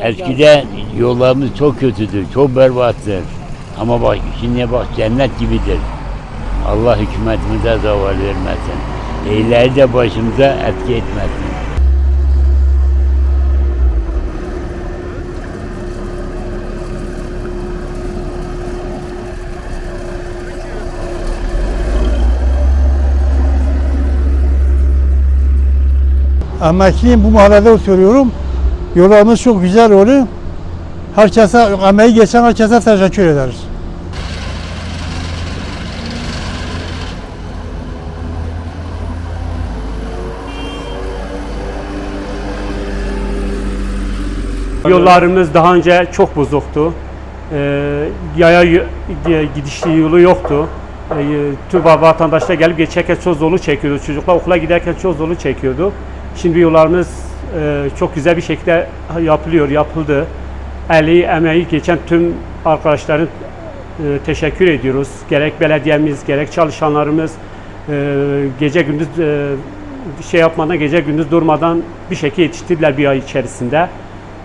Eskiden yollarımız çok kötüdür, çok berbattır. Ama bak şimdi bak cennet gibidir. Allah hükümetimize zaval vermesin. Eyleri de başımıza etki etmesin. Emekliyim bu mahallede oturuyorum. Yollarımız çok güzel oluyor. Herkese, emeği geçen herkese teşekkür ederiz. Yollarımız daha önce çok bozuktu. Ee, yaya gidişli yolu yoktu. Ee, tüm vatandaşlar gelip geçerken çok zorluk çekiyordu. Çocuklar okula giderken çok zorluk çekiyordu. Şimdi yollarımız e, çok güzel bir şekilde yapılıyor, yapıldı. Eli, emeği geçen tüm arkadaşların e, teşekkür ediyoruz. Gerek belediyemiz, gerek çalışanlarımız e, gece gündüz e, şey yapmadan, gece gündüz durmadan bir şekilde yetiştirdiler bir ay içerisinde.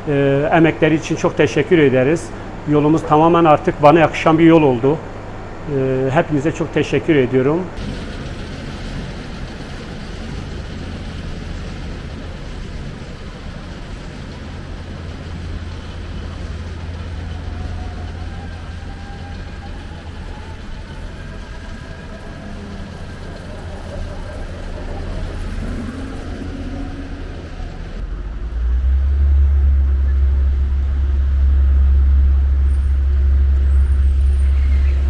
E, emekleri için çok teşekkür ederiz. Yolumuz tamamen artık bana yakışan bir yol oldu. E, hepinize çok teşekkür ediyorum.